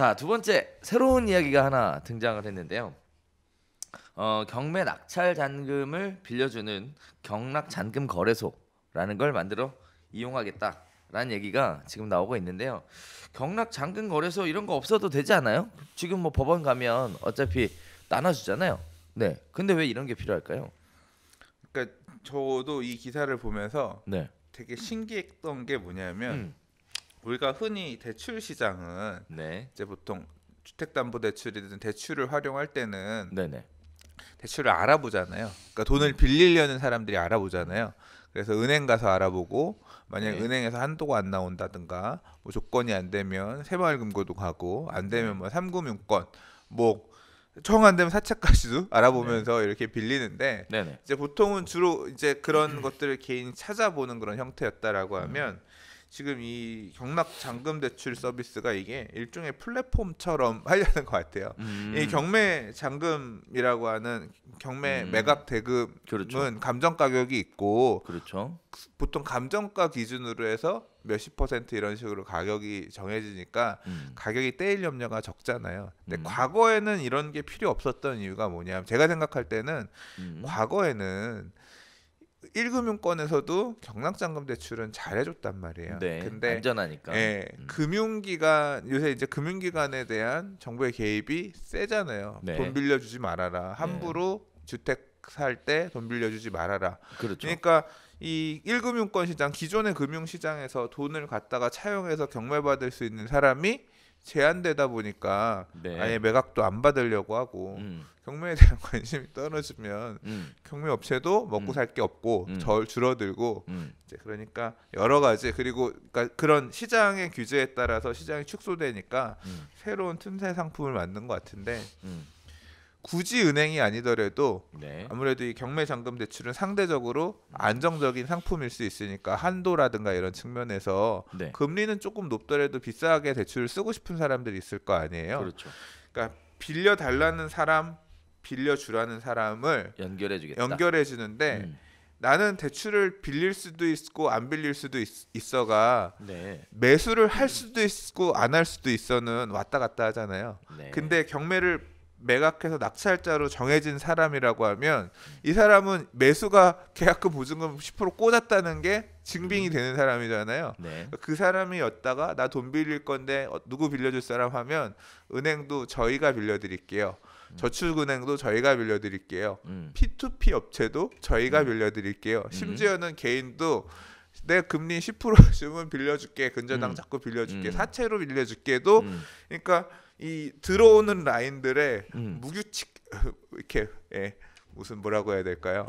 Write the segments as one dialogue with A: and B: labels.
A: 자, 두 번째 새로운 이야기가 하나 등장을 했는데요. 어, 경매 낙찰 잔금을 빌려주는 경락 잔금 거래소라는 걸 만들어 이용하겠다라는 얘기가 지금 나오고 있는데요. 경락 잔금 거래소 이런 거 없어도 되지 않아요? 지금 뭐 법원 가면 어차피 나눠주잖아요. 네. 근데 왜 이런 게 필요할까요?
B: 그러니까 저도 이 기사를 보면서
A: 네.
B: 되게 신기했던 게 뭐냐면
A: 음.
B: 우리가 흔히 대출 시장은
A: 네.
B: 이제 보통 주택담보대출이든 대출을 활용할 때는
A: 네네.
B: 대출을 알아보잖아요. 그러니까 돈을 빌리려는 사람들이 알아보잖아요. 그래서 은행 가서 알아보고 만약
A: 네.
B: 은행에서 한도가 안 나온다든가 뭐 조건이 안 되면 새마을금고도 가고 안 되면 뭐 삼금융권 뭐 청안 되면 사채까지도 알아보면서 이렇게 빌리는데
A: 네네.
B: 이제 보통은 주로 이제 그런 것들을 개인이 찾아보는 그런 형태였다라고 하면 지금 이 경락 잔금 대출 서비스가 이게 일종의 플랫폼처럼 하려는 것 같아요.
A: 음.
B: 이 경매 잔금이라고 하는 경매
A: 음.
B: 매각 대금은
A: 그렇죠.
B: 감정 가격이 있고
A: 그렇죠.
B: 보통 감정가 기준으로 해서 몇십 퍼센트 이런 식으로 가격이 정해지니까
A: 음.
B: 가격이 떼일 염려가 적잖아요. 근데
A: 음.
B: 과거에는 이런 게 필요 없었던 이유가 뭐냐면 제가 생각할 때는
A: 음.
B: 과거에는 1금융권에서도 경락잔금 대출은 잘해줬단 말이에요.
A: 네.
B: 근데
A: 안전하니까.
B: 예,
A: 음.
B: 금융기관 요새 이제 금융기관에 대한 정부의 개입이 세잖아요.
A: 네.
B: 돈 빌려주지 말아라. 함부로 주택 살 때 돈 빌려주지 말아라.
A: 그렇죠.
B: 그러니까 이 1금융권 시장 기존의 금융 시장에서 돈을 갖다가 차용해서 경매받을 수 있는 사람이 제한되다 보니까
A: 네.
B: 아예 매각도 안 받으려고 하고
A: 음.
B: 경매에 대한 관심이 떨어지면
A: 음.
B: 경매 업체도 먹고
A: 음.
B: 살게 없고
A: 음.
B: 절 줄어들고
A: 음.
B: 이제 그러니까 여러 가지 그리고 그러니까 그런 시장의 규제에 따라서 시장이 축소되니까
A: 음.
B: 새로운 틈새 상품을 만든 것 같은데
A: 음.
B: 굳이 은행이 아니더라도
A: 네.
B: 아무래도 이 경매 잔금 대출은 상대적으로 안정적인 상품일 수 있으니까 한도라든가 이런 측면에서
A: 네.
B: 금리는 조금 높더라도 비싸게 대출을 쓰고 싶은 사람들이 있을 거 아니에요.
A: 그렇죠.
B: 그러니까 빌려 달라는 사람, 빌려 주라는 사람을
A: 연결해 주겠다.
B: 연결해 주는데
A: 음.
B: 나는 대출을 빌릴 수도 있고 안 빌릴 수도 있, 있어가
A: 네.
B: 매수를 할 수도 있고 안 할 수도 있어는 왔다 갔다 하잖아요.
A: 네.
B: 근데 경매를 매각해서 낙찰자로 정해진 사람이라고 하면 이 사람은 매수가 계약금 보증금 10% 꽂았다는 게 증빙이 되는 사람이잖아요.
A: 네.
B: 그 사람이었다가 나 돈 빌릴 건데 어, 누구 빌려줄 사람 하면 은행도 저희가 빌려드릴게요. 저축은행도 저희가 빌려드릴게요.
A: 음.
B: P2P 업체도 저희가
A: 음.
B: 빌려드릴게요.
A: 음.
B: 심지어는 개인도 내 금리 10% 주면 빌려줄게. 근저당
A: 음.
B: 자꾸 빌려줄게.
A: 음.
B: 사채로 빌려줄게도
A: 음.
B: 그러니까 이 들어오는 라인들의
A: 음.
B: 무규칙 이렇게 예, 무슨 뭐라고 해야 될까요?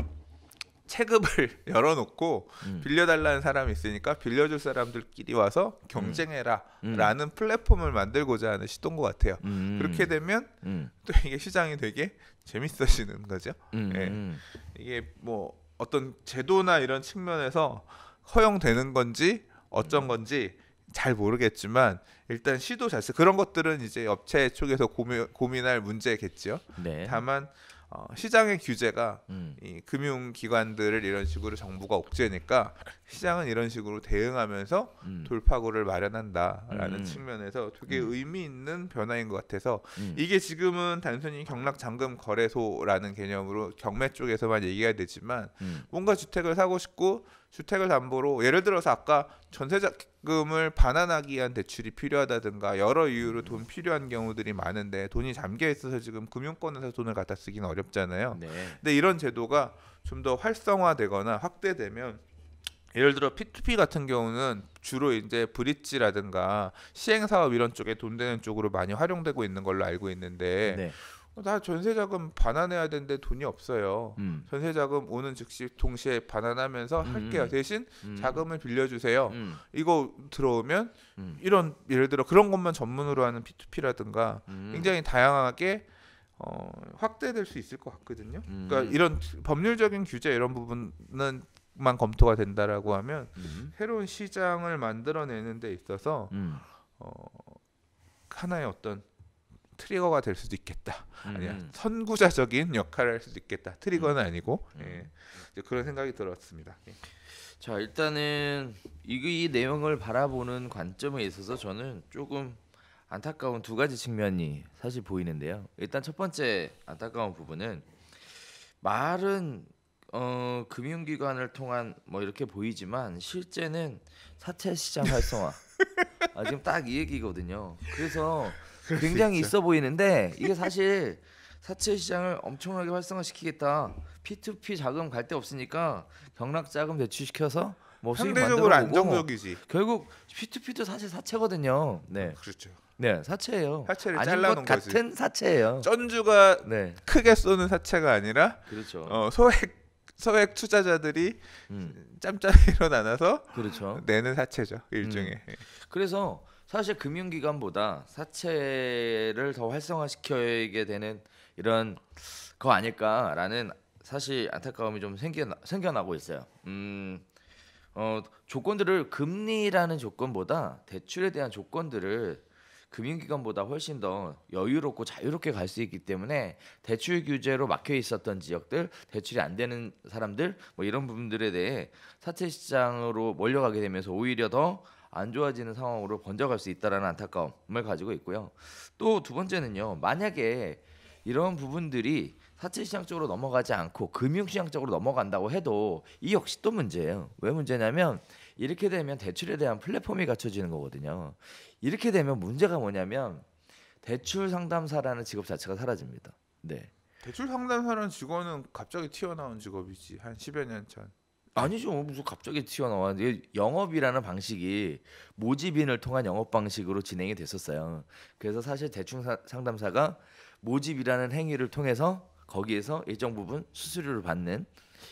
B: 체급을 열어놓고
A: 음.
B: 빌려달라는 사람이 있으니까 빌려줄 사람들끼리 와서 경쟁해라라는
A: 음.
B: 플랫폼을 만들고자 하는 시도인 것 같아요.
A: 음.
B: 그렇게 되면
A: 음.
B: 또 이게 시장이 되게 재밌어지는 거죠.
A: 음.
B: 예.
A: 음.
B: 이게 뭐 어떤 제도나 이런 측면에서 허용되는 건지 어쩐 건지 잘 모르겠지만 일단 시도 자체 그런 것들은 이제 업체 쪽에서 고민, 고민 할 문제겠죠.
A: 네.
B: 다만 어, 시장의 규제가
A: 음.
B: 이 금융기관들을 이런 식으로 정부가 옥죄니까 시장은 이런 식으로 대응하면서
A: 음.
B: 돌파구를 마련한다라는
A: 음.
B: 측면에서 되게
A: 음.
B: 의미 있는 변화인 것 같아서
A: 음.
B: 이게 지금은 단순히 경락 잔금 거래소라는 개념으로 경매 쪽에서만 얘기가 되지만
A: 음.
B: 뭔가 주택을 사고 싶고 주택을 담보로 예를 들어서 아까 전세자금을 반환하기 위한 대출이 필요 하다든가 여러 이유로 돈 필요한 경우들이 많은데 돈이 잠겨 있어서 지금 금융권에서 돈을 갖다 쓰기는 어렵잖아요.
A: 네.
B: 근데 이런 제도가 좀 더 활성화되거나 확대되면 예를 들어 P2P 같은 경우는 주로 이제 브릿지라든가 시행 사업 이런 쪽에 돈 되는 쪽으로 많이 활용되고 있는 걸로 알고 있는데
A: 네.
B: 어, 나 전세자금 반환해야 되는데 돈이 없어요.
A: 음.
B: 전세자금 오는 즉시 동시에 반환하면서
A: 음.
B: 할게요. 대신
A: 음.
B: 자금을 빌려주세요.
A: 음.
B: 이거 들어오면
A: 음.
B: 이런 예를 들어 그런 것만 전문으로 하는 P2P라든가
A: 음.
B: 굉장히 다양하게 어, 확대될 수 있을 것 같거든요.
A: 음.
B: 그러니까 이런 법률적인 규제 이런 부분은 만 검토가 된다라고 하면
A: 음.
B: 새로운 시장을 만들어내는 데 있어서
A: 음.
B: 어, 하나의 어떤 트리거가 될 수도 있겠다. 아니야
A: 음.
B: 선구자적인 역할을 할 수도 있겠다. 트리거는 아니고
A: 음.
B: 예. 그런 생각이 들었습니다. 예.
A: 자 일단은 이, 이 내용을 바라보는 관점에 있어서 저는 조금 안타까운 두 가지 측면이 사실 보이는데요. 일단 첫 번째 안타까운 부분은 말은 어, 금융기관을 통한 뭐 이렇게 보이지만 실제는 사채 시장 활성화. 아, 지금 딱 이 얘기거든요. 그래서 굉장히 있어 보이는데 이게 사실 사채 시장을 엄청나게 활성화시키겠다. P2P 자금 갈 데 없으니까 경락 자금 대출시켜서 뭐
B: 상대적으로 안정적이지.
A: 결국 P2P도 사실 사채거든요. 네,
B: 그렇죠.
A: 네 사채예요.
B: 사채를 잘라놓은 거지.
A: 같은 사채예요.
B: 쩐주가
A: 네,
B: 크게 쏘는 사채가 아니라
A: 그렇죠.
B: 어, 소액 소액 투자자들이
A: 음,
B: 짬짬이로 나눠서
A: 그렇죠.
B: 내는 사채죠 일종의.
A: 음. 그래서 사실 금융기관보다 사채를 더 활성화시켜야 되는 이런 거 아닐까라는 사실 안타까움이 좀 생겨 생겨나고 있어요. 음, 어, 조건들을 금리라는 조건보다 대출에 대한 조건들을 금융기관보다 훨씬 더 여유롭고 자유롭게 갈 수 있기 때문에 대출 규제로 막혀 있었던 지역들, 대출이 안 되는 사람들, 뭐 이런 부분들에 대해 사채 시장으로 몰려가게 되면서 오히려 더 안 좋아지는 상황으로 번져갈 수 있다라는 안타까움을 가지고 있고요. 또 두 번째는요. 만약에 이런 부분들이 사채 시장 쪽으로 넘어가지 않고 금융 시장 쪽으로 넘어간다고 해도 이 역시 또 문제예요. 왜 문제냐면 이렇게 되면 대출에 대한 플랫폼이 갖춰지는 거거든요. 이렇게 되면 문제가 뭐냐면 대출 상담사라는 직업 자체가 사라집니다. 네.
B: 대출 상담사라는 직원은 갑자기 튀어나온 직업이지 한 10여 년 전.
A: 아니죠. 무슨 갑자기 튀어나와. 영업이라는 방식이 모집인을 통한 영업 방식으로 진행이 됐었어요. 그래서 사실 대출 사- 상담사가 모집이라는 행위를 통해서 거기에서 일정 부분 수수료를 받는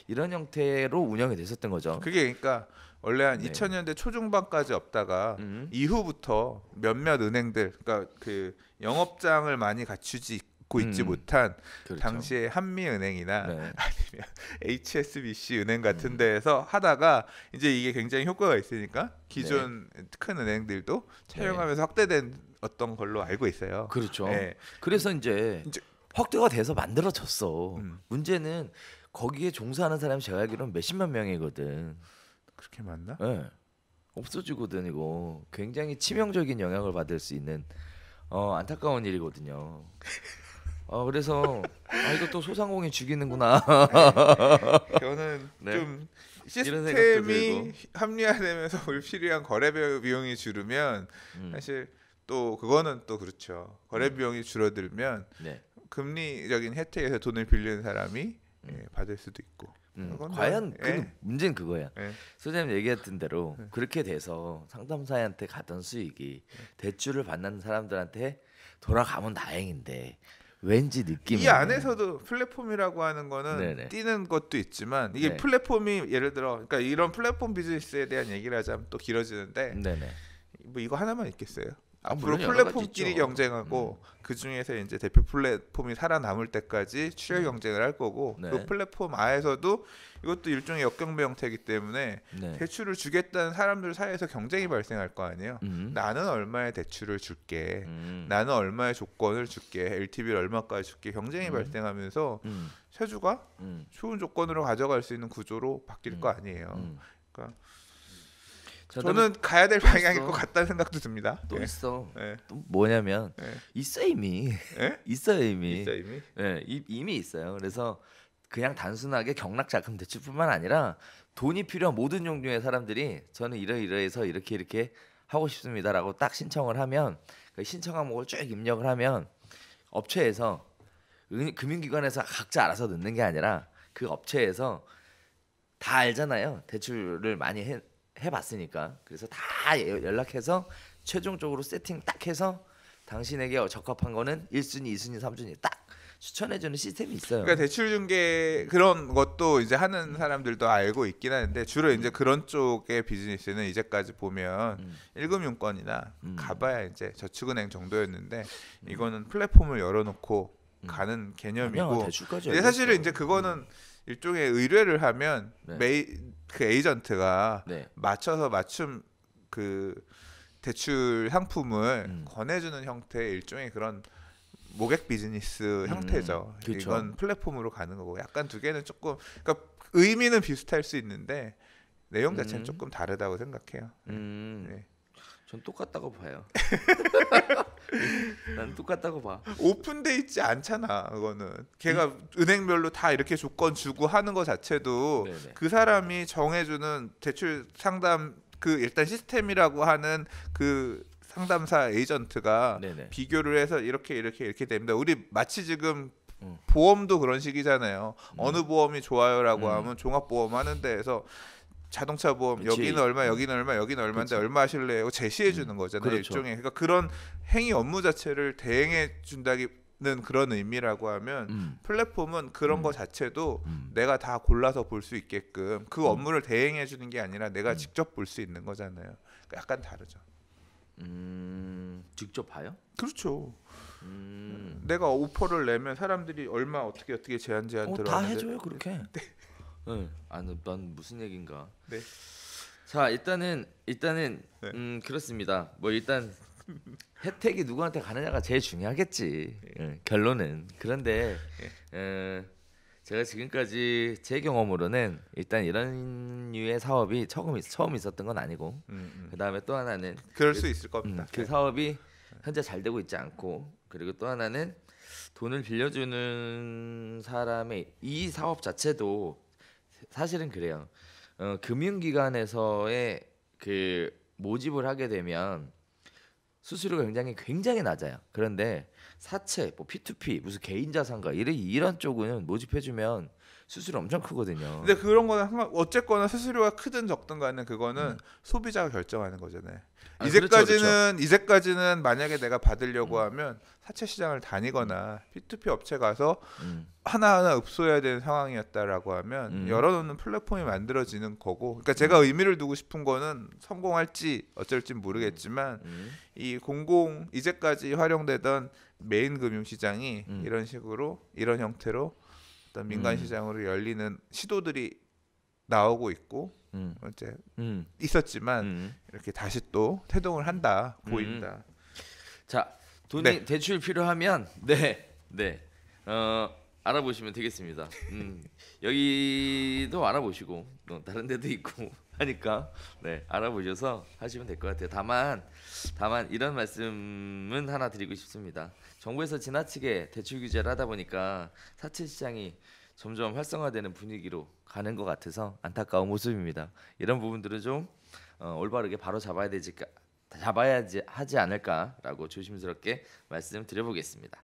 A: 이런 형태로 운영이 됐었던 거죠.
B: 그게 그러니까 원래 한
A: 네.
B: 2000년대 초중반까지 없다가
A: 음.
B: 이후부터 몇몇 은행들 그러니까 그 영업장을 많이 갖추지 고 있지
A: 음.
B: 못한
A: 그렇죠.
B: 당시에 한미은행이나
A: 네.
B: 아니면 HSBC 은행
A: 음.
B: 같은 데에서 하다가 이제 이게 굉장히 효과가 있으니까 기존 큰 은행들도 차용하면서 확대된 어떤 걸로 알고 있어요.
A: 네. 그렇죠.
B: 네.
A: 그래서 이제,
B: 이제-
A: 확대가 돼서 만들어졌어.
B: 음.
A: 문제는 거기에 종사하는 사람이 제가 알기로는 몇십만 명이거든.
B: 그렇게 많나?
A: 예. 없어지거든 이거. 굉장히 치명적인 영향을 받을 수 있는 어, 안타까운 일이거든요. 어, 그래서 아 이거 또 소상공인 죽이는구나.
B: 저는
A: 네.
B: 좀 시스템이 합리화되면서 불필요한 거래 비용이 줄으면
A: 음,
B: 사실 또 그거는 또 그렇죠. 거래 비용이 줄어들면
A: 네.
B: 금리적인 혜택에서 돈을 빌리는 사람이 예, 받을 수도 있고.
A: 음,
B: 그건
A: 과연
B: 뭐,
A: 그
B: 예.
A: 문제는 그거야.
B: 예.
A: 소장님 얘기했던 대로 그렇게 돼서 상담사한테 가던 수익이 대출을 받는 사람들한테 돌아가면 다행인데 왠지 느낌이
B: 이 안에서도 플랫폼이라고 하는 거는
A: 네네.
B: 뛰는 것도 있지만 이게
A: 네.
B: 플랫폼이 예를 들어 그러니까 이런 플랫폼 비즈니스에 대한 얘기를 하자면 또 길어지는데
A: 네네.
B: 뭐 이거 하나만 있겠어요.
A: 아,
B: 앞으로 플랫폼끼리
A: 있죠. 음.
B: 경쟁하고 그 중에서 이제 대표 플랫폼이 살아남을 때까지 출혈 경쟁을 할 거고
A: 네.
B: 그 플랫폼 아에서도 이것도 일종의 역경배 형태이기 때문에
A: 네.
B: 대출을 주겠다는 사람들 사이에서 경쟁이 발생할 거 아니에요.
A: 음.
B: 나는 얼마의 대출을 줄게.
A: 음.
B: 나는 얼마의 조건을 줄게. LTV를 얼마까지 줄게. 경쟁이
A: 음.
B: 발생하면서
A: 음.
B: 세주가
A: 음.
B: 좋은 조건으로 가져갈 수 있는 구조로 바뀔
A: 음.
B: 거 아니에요.
A: 음.
B: 그러니까
A: 자,
B: 저는 가야
A: 될또
B: 방향일
A: 있어.
B: 것 같다는 생각도 듭니다.
A: 또
B: 예.
A: 있어.
B: 예.
A: 또 뭐냐면
B: 예.
A: 있어 이미
B: 예?
A: 있어요 이미.
B: 있어 이미.
A: 예, 이- 이미 있어요. 그래서 그냥 단순하게 경락 자금 대출뿐만 아니라 돈이 필요한 모든 종류의 사람들이 저는 이러이러해서 이렇게 이렇게 하고 싶습니다라고 딱 신청을 하면 그 신청 항목을 쭉 입력을 하면 업체에서 은- 금융기관에서 각자 알아서 넣는 게 아니라 그 업체에서 다 알잖아요. 대출을 많이 해, 해봤으니까 그래서 다 예- 연락해서 최종적으로 세팅 딱 해서 당신에게 적합한 거는 1순위, 2순위, 3순위 딱 추천해주는 시스템이 있어요.
B: 그러니까 대출 중개 그런 것도 이제 하는 사람들도 알고 있긴 하는데 주로 이제 그런 쪽의 비즈니스는 이제까지 보면
A: 음.
B: 일금융권이나
A: 음.
B: 가봐야 이제 저축은행 정도였는데 이거는 플랫폼을 열어놓고 가는 개념이고 사실은. 이제 그거는 일종의 의뢰를 하면
A: 네.
B: 메이 그 에이전트가
A: 네.
B: 맞춰서 맞춤 그 대출 상품을
A: 음.
B: 권해주는 형태의 일종의 그런 모객 비즈니스 형태죠.
A: 그쵸.
B: 이건 플랫폼으로 가는 거고 약간 두 개는 조금 그러니까 의미는 비슷할 수 있는데 내용 자체는
A: 음.
B: 조금 다르다고 생각해요.
A: 음,
B: 네.
A: 전 똑같다고 봐요. 난 똑같다고 봐.
B: 오픈돼 있지 않잖아. 그거는 걔가 은행별로 다 이렇게 조건 주고 하는 거 자체도
A: 네네.
B: 그 사람이 정해주는 대출 상담 그 일단 시스템이라고 하는 그 상담사 에이전트가
A: 네네.
B: 비교를 해서 이렇게 이렇게 이렇게 됩니다. 우리 마치 지금
A: 음.
B: 보험도 그런 식이잖아요. 어느 보험이 좋아요라고
A: 음.
B: 하면 종합보험 하는 데에서 자동차 보험
A: 그치.
B: 여기는 얼마 여기는 얼마 여기는 얼마인데
A: 그치.
B: 얼마 하실래요? 제시해 주는 거잖아요.
A: 그렇죠.
B: 일종의 그러니까 그런 행위 업무 자체를 대행해 준다는 그런 의미라고 하면
A: 음.
B: 플랫폼은 그런
A: 음.
B: 거 자체도
A: 음.
B: 내가 다 골라서 볼 수 있게끔 그
A: 음.
B: 업무를 대행해 주는 게 아니라 내가 직접 볼 수 있는 거잖아요. 그러니까 약간 다르죠.
A: 음. 직접 봐요?
B: 그렇죠.
A: 음.
B: 내가 오퍼를 내면 사람들이 얼마 어떻게 어떻게 제한 제한
A: 어, 다
B: 들어가는데
A: 해줘요 그렇게. 네. 아는 난 무슨 얘긴가.
B: 네.
A: 자 일단은 일단은
B: 네.
A: 음 그렇습니다. 뭐 일단 혜택이 누구한테 가느냐가 제일 중요하겠지. 예, 결론은 그런데 에, 제가 지금까지 제 경험으로는 일단 이런 류의 사업이 처음 있, 처음 있었던 건 아니고
B: 음, 음.
A: 그 다음에 또 하나는
B: 그럴 수 있을
A: 음,
B: 겁니다.
A: 그 사업이 현재 잘 되고 있지 않고 그리고 또 하나는 돈을 빌려주는 사람의 이 사업 자체도 사실은 그래요. 어, 금융기관에서의 그 모집을 하게 되면 수수료가 굉장히 굉장히 낮아요. 그런데 사채, 뭐 P2P, 무슨 개인 자산가 이런 이런 쪽은 모집해주면 수수료 엄청 크거든요.
B: 근데 그런 거는 상관 어쨌거나 수수료가 크든 적든 간에 그거는
A: 음.
B: 소비자가 결정하는 거잖아요.
A: 아,
B: 이제까지는
A: 그렇죠, 음.
B: 이제까지는 만약에 내가 받으려고 하면 사채 시장을 다니거나 P2P 업체 가서
A: 음,
B: 하나하나 읍소해야 되는 상황이었다라고 하면
A: 음.
B: 열어놓는 플랫폼이 만들어지는 거고 그러니까 제가 의미를 두고 싶은 거는 성공할지 어쩔지 모르겠지만
A: 음,
B: 이 공공 이제까지 활용되던 메인 금융 시장이
A: 음.
B: 이런 식으로 이런 형태로 어떤 민간
A: 음.
B: 시장으로 열리는 시도들이 나오고 있고
A: 음,
B: 이제
A: 음,
B: 있었지만
A: 음.
B: 이렇게 다시 또 태동을 한다
A: 음.
B: 보인다.
A: 자 돈이
B: 네.
A: 대출 필요하면 네, 네, 어 알아보시면 되겠습니다. 음, 여기도 알아보시고 또 다른 데도 있고 하니까 네 알아보셔서 하시면 될 것 같아요. 다만 다만 이런 말씀은 하나 드리고 싶습니다. 정부에서 지나치게 대출 규제를 하다 보니까 사채 시장이 점점 활성화되는 분위기로 가는 것 같아서 안타까운 모습입니다. 이런 부분들은 좀 어, 올바르게 바로 잡아야 되지 잡아야지 하지 않을까라고 조심스럽게 말씀드려보겠습니다.